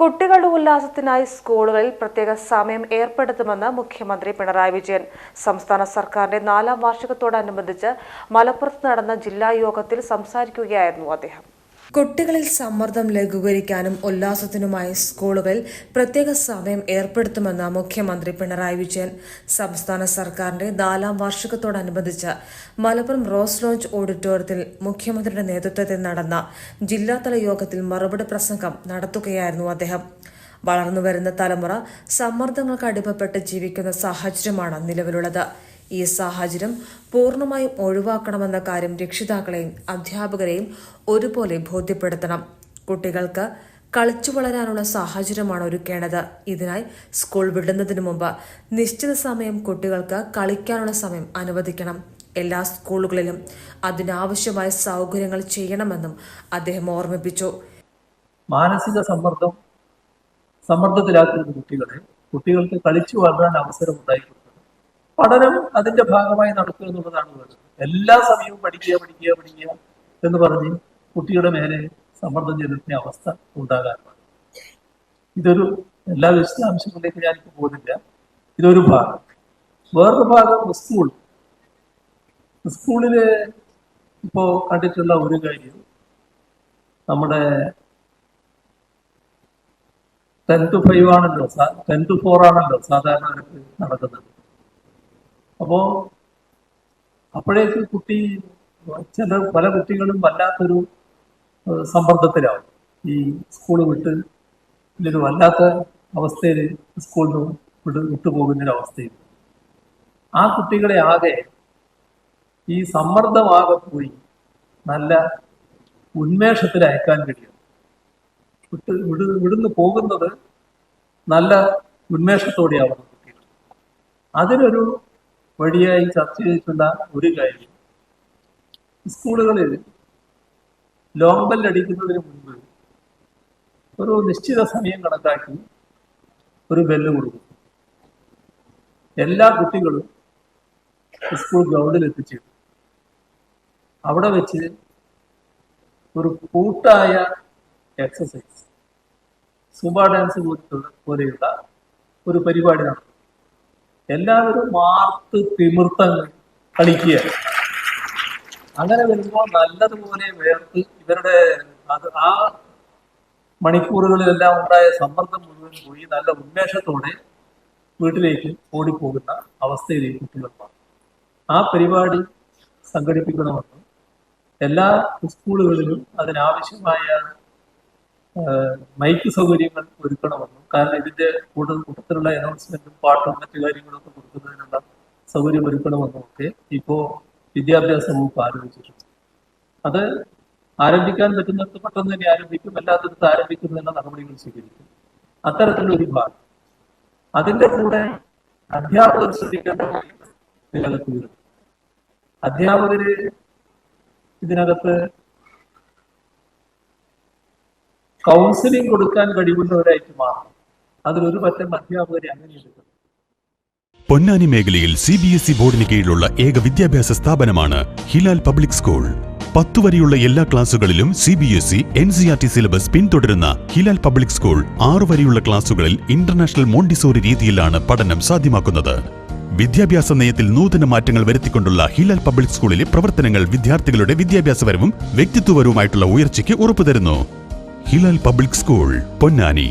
കുട്ടികളുടെ ഉല്ലാസത്തിനായി സ്കൂളുകളിൽ പ്രത്യേക സമയം ഏർപ്പെടുത്തുമെന്ന് മുഖ്യമന്ത്രി പിണറായി വിജയൻ. സംസ്ഥാന സർക്കാരിന്റെ നാലാം വാർഷികത്തോടനുബന്ധിച്ച് മലപ്പുറത്ത് നടന്ന ജില്ലാ യോഗത്തിൽ സംസാരിക്കുകയായിരുന്നു അദ്ദേഹം. കുട്ടികളിൽ സമ്മർദ്ദം ലഘൂകരിക്കാനും ഉല്ലാസത്തിനുമായി സ്കൂളുകളിൽ പ്രത്യേക സമയം ഏർപ്പെടുത്തുമെന്ന് മുഖ്യമന്ത്രി പിണറായി വിജയൻ സംസ്ഥാന സർക്കാരിന്റെ നാലാം വാർഷികത്തോടനുബന്ധിച്ച് മലപ്പുറം റോസ് ലോഞ്ച് ഓഡിറ്റോറിയത്തിൽ മുഖ്യമന്ത്രിയുടെ നേതൃത്വത്തിൽ നടന്ന ജില്ലാതല യോഗത്തിൽ മറുപടി പ്രസംഗം നടത്തുകയായിരുന്നു അദ്ദേഹം. വളർന്നുവരുന്ന തലമുറ സമ്മർദ്ദങ്ങൾക്ക് അടിമപ്പെട്ട് ജീവിക്കുന്ന സാഹചര്യമാണ് നിലവിലുള്ളത്. ഈ സാഹചര്യം പൂർണമായും ഒഴിവാക്കണമെന്ന കാര്യം രക്ഷിതാക്കളെയും അധ്യാപകരെയും ഒരുപോലെ ബോധ്യപ്പെടുത്തണം. കുട്ടികൾക്ക് കളിച്ചു വളരാനുള്ള സാഹചര്യമാണ് ഒരുക്കേണ്ടത്. ഇതിനായി സ്കൂൾ വിടുന്നതിന് മുമ്പ് നിശ്ചിത സമയം കുട്ടികൾക്ക് കളിക്കാനുള്ള സമയം അനുവദിക്കണം. എല്ലാ സ്കൂളുകളിലും അതിനാവശ്യമായ സൗകര്യങ്ങൾ ചെയ്യണമെന്നും അദ്ദേഹം ഓർമ്മിപ്പിച്ചു. മാനസിക സമ്മർദ്ദം സമ്മർദ്ദത്തിലാക്കുന്ന കുട്ടികളെ കുട്ടികൾക്ക് കളിച്ചു വളരാൻ അവസരം ഉണ്ടായി പഠനം അതിന്റെ ഭാഗമായി നടക്കുക എന്നുള്ളതാണ് വേണ്ടത് എല്ലാ സമയവും പഠിക്കുക പഠിക്കുക പഠിക്കുക എന്ന് പറഞ്ഞ് കുട്ടിയുടെ മേലെ സമ്മർദ്ദം ചെലുത്തുന്ന അവസ്ഥ ഉണ്ടാകാറുണ്ട്. ഇതൊരു എല്ലാ വിശദാംശങ്ങളിലേക്ക് ഞാനിപ്പോൾ പോകുന്നില്ല. ഇതൊരു ഭാഗം. വേറൊരു ഭാഗം സ്കൂൾ സ്കൂളിൽ ഇപ്പോ കണ്ടിട്ടുള്ള ഒരു കാര്യം നമ്മുടെ ടെൻ ടു ഫൈവ് ആണല്ലോ ടെൻ ടു ഫോർ ആണല്ലോ സാധാരണ നടക്കുന്നത്. അപ്പോ അപ്പോഴേക്ക് കുട്ടി ചില പല കുട്ടികളും വല്ലാത്തൊരു സമ്മർദ്ദത്തിലാവും. ഈ സ്കൂൾ വിട്ട് ഇല്ലൊരു വല്ലാത്ത അവസ്ഥയിൽ സ്കൂളിൽ നിന്ന് വിട്ട് വിട്ടുപോകുന്നൊരവസ്ഥയിൽ. ആ കുട്ടികളെ ആകെ ഈ സമ്മർദ്ദമാകെ പോയി നല്ല ഉന്മേഷത്തിൽ അയക്കാൻ കഴിയും. വിട്ട് വിട് വിടുന്ന് പോകുന്നത് നല്ല ഉന്മേഷത്തോടെയാവുന്നു കുട്ടികൾ. അതിനൊരു വഴിയായി ചർച്ച ചെയ്തിട്ടുള്ള ഒരു കാര്യം. സ്കൂളുകളിൽ ലോങ് ബെൽ അടിക്കുന്നതിന് മുൻപ് ഒരു നിശ്ചിത സമയം കണക്കാക്കി ഒരു ബെല്ല് കൊടുക്കും. എല്ലാ കുട്ടികളും സ്കൂൾ ഗ്രൗണ്ടിൽ എത്തിച്ചേരും. അവിടെ വെച്ച് ഒരു കൂട്ടായ എക്സസൈസ് സുബ ഡാൻസ് പോലുള്ള പോലെയുള്ള ഒരു പരിപാടി നടത്തും. എല്ലാവരും മാർത്ത് തിമിർത്തങ്ങ് കളിക്കുക. അങ്ങനെ വരുമ്പോൾ നല്ലതുപോലെ വേർത്ത് ഇവരുടെ അത് ആ മണിക്കൂറുകളിലെല്ലാം ഉണ്ടായ സമ്മർദ്ദം മുഴുവൻ പോയി നല്ല ഉന്മേഷത്തോടെ വീട്ടിലേക്ക് ഓടിപ്പോകുന്ന അവസ്ഥയിലേക്ക് കുട്ടികൾ ആ പരിപാടി സംഘടിപ്പിക്കണമെന്നും എല്ലാ സ്കൂളുകളിലും അതിനാവശ്യമായ മൈക്ക് സൗകര്യങ്ങൾ ഒരുക്കണമെന്നും കാരണം ഇതിന്റെ കൂടുതൽ കൂട്ടത്തിലുള്ള അനൗൺസ്മെന്റും പാട്ടും മറ്റു കാര്യങ്ങളൊക്കെ കൊടുക്കുന്നതിനുള്ള സൗകര്യം ഒരുക്കണമെന്നും ഒക്കെ ഇപ്പോ വിദ്യാഭ്യാസ വകുപ്പ് ആലോചിച്ചിട്ടുണ്ട്. അത് ആരംഭിക്കാൻ പറ്റുന്നിടത്ത് പെട്ടെന്ന് തന്നെ ആരംഭിക്കും അല്ലാത്തടത്ത് ആരംഭിക്കുന്നതിനുള്ള നടപടികൾ സ്വീകരിക്കും. അത്തരത്തിലുള്ള ഒരു ഭാഗം. അതിന്റെ കൂടെ അധ്യാപകർ ശ്രദ്ധിക്കേണ്ട വരുന്നു അധ്യാപകര് ഇതിനകത്ത് കൗൺസിലിംഗ് കൊടുക്കാൻ കഴിവുള്ളവരായിട്ട് മാറും. അതിലൊരു പറ്റം അധ്യാപകരെ അങ്ങനെ എടുക്കും. പൊന്നാനി മേഖലയിൽ സി ബി എസ് ഇ ബോർഡിന് കീഴിലുള്ള ഏക വിദ്യാഭ്യാസ സ്ഥാപനമാണ് ഹിലാൽ പബ്ലിക് സ്കൂൾ. പത്തു വരെയുള്ള എല്ലാ ക്ലാസുകളിലും C B S E N C R T syllabus പിന്തുടരുന്ന ഹിലാൽ പബ്ലിക് സ്കൂൾ ആറു വരെയുള്ള ക്ലാസുകളിൽ ഇന്റർനാഷണൽ മോണ്ടിസോറി രീതിയിലാണ് പഠനം സാധ്യമാക്കുന്നത്. വിദ്യാഭ്യാസ നയത്തിൽ നൂതന മാറ്റങ്ങൾ വരുത്തിക്കൊണ്ടുള്ള ഹിലാൽ പബ്ലിക് സ്കൂളിലെ പ്രവർത്തനങ്ങൾ വിദ്യാർത്ഥികളുടെ വിദ്യാഭ്യാസപരവും വ്യക്തിത്വപരവുമായിട്ടുള്ള ഉയർച്ചയ്ക്ക് ഉറപ്പുതരുന്നു. Hilal public school Ponnani.